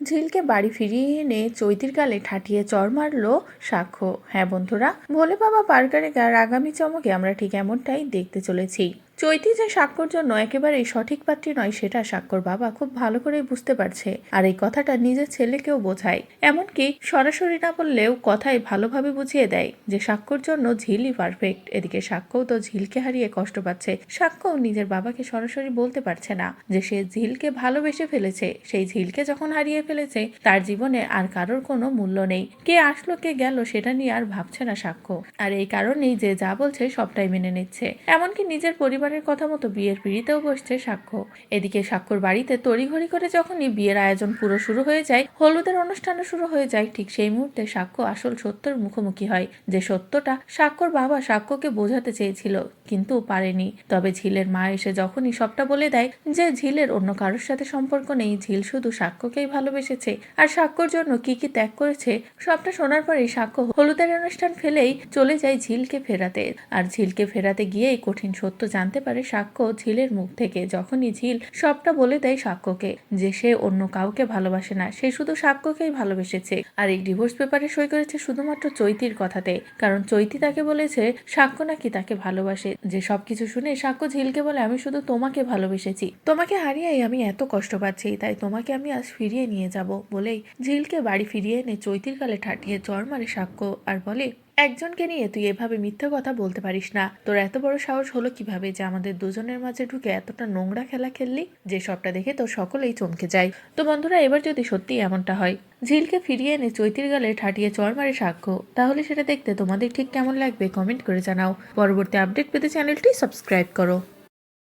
ঝিলকে বাড়ি ফিরিয়ে এনে চৈতির গালে ঠাটিয়ে চর মারলো সাক্ষ্য। হ্যাঁ বন্ধুরা, ভোলে বাবা পার্কারে গার আগামী চমকে আমরা ঠিক এমনটাই দেখতে চলেছি। চৈতি যে সাক্ষর জন্য একেবারেই সঠিক পাত্রী নয়, সেটা সাক্ষর বাবা খুব ভালো করেই বুঝতে পারছে আর এই কথাটা নিজের ছেলেকেও বোঝায়। এমনকি সরাসরি না বললেও কথায় ভালোভাবে বুঝিয়ে দেয় যে সাক্ষর জন্য ঝিলই পারফেক্ট এদিকে সাক্ষ্যও তো ঝিলকে হারিয়ে কষ্ট পাচ্ছে। সাক্ষ্যও নিজের বাবাকে সরাসরি বলতে পারছে না যে সে ঝিলকে ভালোবেসে ফেলেছে। সেই ঝিলকে যখন হারিয়ে ফেলেছে, তার জীবনে আর কারোর কোনো মূল্য নেই। কে আসলো, কে গেল, সেটা নিয়ে আর ভাবছে না সাক্ষ্য আর এই কারণেই যে যা বলছে সবটাই মেনে নিচ্ছে। এমনকি নিজের পরিবারের কথা মতো বিয়ের পিড়িতেও বসছে সাক্ষ্য। এদিকে সাক্ষ্যর বাড়িতে তড়িঘড়ি করে যখনই বিয়ের আয়োজন পুরো শুরু হয়ে যায়, হলুদের অনুষ্ঠানও শুরু হয়ে যায়, ঠিক সেই মুহূর্তে সাক্ষ্য আসল সত্যের মুখোমুখি হয়, যে সত্যটা সাক্ষ্যর বাবা সাক্ষ্যকে বোঝাতে চেয়েছিল, কিন্তু পারেনি। তবে ঝিলের মা এসে যখনই সবটা বলে দেয় যে ঝিলের অন্য কারোর সাথে সম্পর্ক নেই, ঝিল শুধু সাক্ষ্যকেই ভালোবেসেছে। আর সাক্ষ্যর জন্য কি কি ত্যাগ করেছে, সবটা শোনার পরেই সাক্ষ্য হলুদের অনুষ্ঠান ফেলেই চলে যায় ঝিলকে ফেরাতে। আর ঝিলকে ফেরাতে গিয়েই কঠিন সত্য জানতে পারে সাক্ষ্য ঝিলের মুখ থেকে। যখনই ঝিল সবটা বলে দেয় সাক্ষ্যকে, যে সে অন্য কাউকে ভালোবাসে না, সে শুধু সাক্ষ্যকেই ভালোবেসেছে। আর এই ডিভোর্স পেপারে সই করেছে শুধুমাত্র চৈতির কথাতে। কারণ চৈতি তাকে বলেছে, সাক্ষ্য নাকি তাকে ভালোবাসে? যে সবকিছু শুনে সাক্ষ্য ঝিলকে বলে, আমি শুধু তোমাকে ভালোবেসেছি। তোমাকে হারিয়েই আমি এত কষ্ট পাচ্ছি, তাই তোমাকে আমি আজ ফিরিয়ে নিয়ে যাব। বলেই ঝিলকে বাড়ি ফিরিয়ে এনে চৈতির কালে ঠাটিয়ে জ্বর মারে সাক্ষ্য আর বলে একজনকে নিয়ে তুই এভাবে মিথ্যে কথা বলতে পারিস না। তোর এত বড় সাহস হলো কীভাবে যে আমাদের দুজনের মাঝে ঢুকে এতটা নোংরা খেলা খেললি? যে সবটা দেখে তোর সকলেই চমকে যায়। তো বন্ধুরা, এবার যদি সত্যি এমনটা হয়, ঝিলকে ফিরিয়ে এনে চৈতির গালে ঠাটিয়ে চর মারে সাক্ষ্য। তাহলে সেটা দেখতে তোমাদের ঠিক কেমন লাগবে কমেন্ট করে জানাও। পরবর্তী আপডেট পেতে চ্যানেলটি সাবস্ক্রাইব করো।